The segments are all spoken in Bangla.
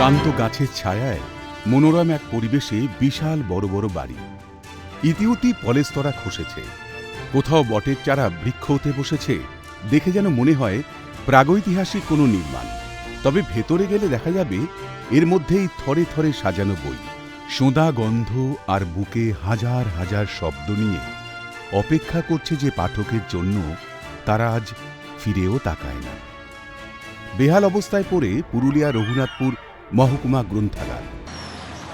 শান্ত গাছের ছায়ায় মনোরম এক পরিবেশে বিশাল বড় বড় বাড়ি। ইতিউতি পলেস্তরা খসেছে। কোথাও বটের চারা বৃক্ষ হতে বসেছে। দেখে যেন মনে হয় প্রাগৈতিহাসিক কোনো নির্মাণ। তবে ভেতরে গেলে দেখা যাবে এর মধ্যেই থরে থরে সাজানো বই। সোঁদা গন্ধ আর বুকে হাজার হাজার শব্দ নিয়ে অপেক্ষা করছে যে পাঠকের জন্য তারা আজ ফিরেও তাকায় না। বেহাল অবস্থায় পড়ে পুরুলিয়া রঘুনাথপুর মহকুমা গ্রন্থাগার।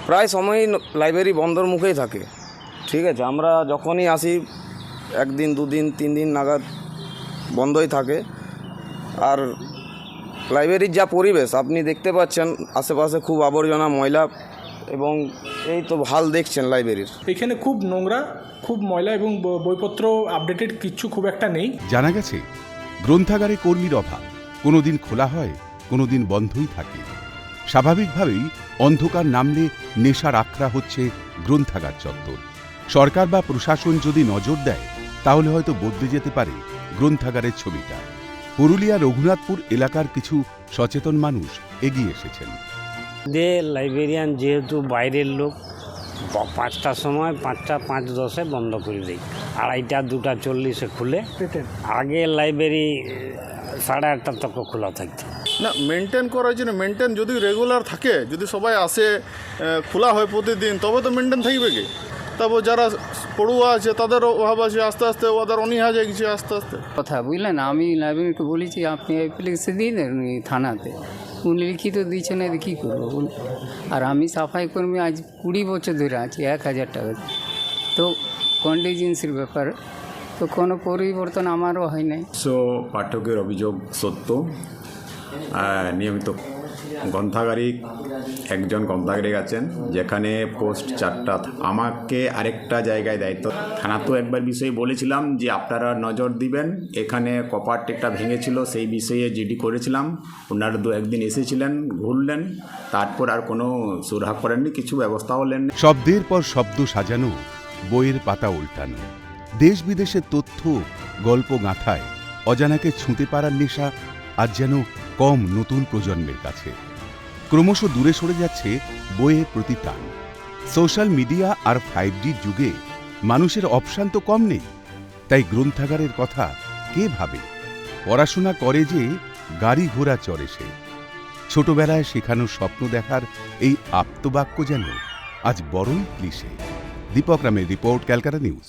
প্রায় সময়ই লাইব্রেরি বন্ধর মুখেই থাকে। ঠিক আছে আমরা যখনই আসি একদিন দুদিন তিন দিন নাগাদ বন্ধই থাকে। আর লাইব্রেরির যা পরিবেশ আপনি দেখতে পাচ্ছেন আশেপাশে খুব আবর্জনা ময়লা এবং এই তো হাল দেখছেন লাইব্রেরির এখানে খুব নোংরা খুব ময়লা এবং ব- বইপত্র আপডেটেড কিচ্ছু খুব একটা নেই। জানা গেছে গ্রন্থাগারে কর্মীর অভাব। কোনোদিন খোলা হয় কোনোদিন বন্ধই থাকে। স্বাভাবিকভাবেই অন্ধকার নামলে নেশার আখড়া হচ্ছে গ্রন্থাগার চত্বর। সরকার বা প্রশাসন যদি নজর দেয় তাহলে হয়তো বদলে যেতে পারে গ্রন্থাগারের ছবিটা। পুরুলিয়া রঘুনাথপুর এলাকার কিছু সচেতন মানুষ এগিয়ে এসেছেন। দে লাইব্রেরিয়ান যেহেতু বাইরের লোক পাঁচটার সময় পাঁচটা পাঁচ দশে বন্ধ করে দিই। আড়াইটা দুটা চল্লিশে খুলে আগে লাইব্রেরি সাড়ে আটটা তক খোলা থাকতো। না মেনটেন করার জন্য মেনটেন যদি রেগুলার থাকে যদি সবাই আসে খোলা হয় প্রতিদিন তবে তো মেনটেন থাকবে কি? তারপর যারা পড়ুয়া আছে তাদের অভাব আছে আস্তে আস্তে ওদের অনীহা যায় গেছে আস্তে আস্তে। কথা বুঝলেন? আমি লাইব্রেরিকে বলেছি আপনি অ্যাপ্লিকেশন দিন উনি থানাতে। উনি লিখিত দিচ্ছেন এর কী করব বলুন? আর আমি সাফাই কর্মী আজ কুড়ি বছর ধরে আছি এক হাজার টাকা তো কন্টিজেন্সির ব্যাপার তো কোনো পরিবর্তন আমারও হয় নাই। সো পাঠকের অভিযোগ সত্য। নিয়মিত। গ্রন্থাগারিক, একজন গ্রন্থাগারিক আছেন, যেখানে পোস্ট চারটা আমাকে আরেকটা জায়গায় দায়িত্ব। থানা তো একবার বিষয়ে বলেছিলাম যে আপনারা নজর দিবেন, এখানে কপারটিটা ভেঙেছিল, সেই বিষয়ে জিডি করেছিলাম। ওনারা দু একদিন এসেছিলেন, ঘুরলেন, তারপর আর কোনো সুরাহা করেননি, কিছু ব্যবস্থাও নেন শব্দের পর শব্দ সাজানো, বইয়ের পাতা উল্টানো, দেশ বিদেশের তথ্য, গল্প গাঁথায়, অজানাকে ছুঁতে পারার নেশা আজ যেন কম নতুন প্রজন্মের কাছে। ক্রমশ দূরে সরে যাচ্ছে বইয়ের প্রতি টান সোশ্যাল মিডিয়া আর ফাইভ যুগে মানুষের অপশান তো কম নেই। তাই গ্রন্থাগারের কথা কে ভাবে? পড়াশোনা করে যে গাড়ি ঘোড়া চড়ে সে। ছোটবেলায় শেখানো স্বপ্ন দেখার এই আপ্তবাক্য যেন আজ বড়ই ক্লিশে। দীপক রামের রিপোর্ট, ক্যালকাটা নিউজ।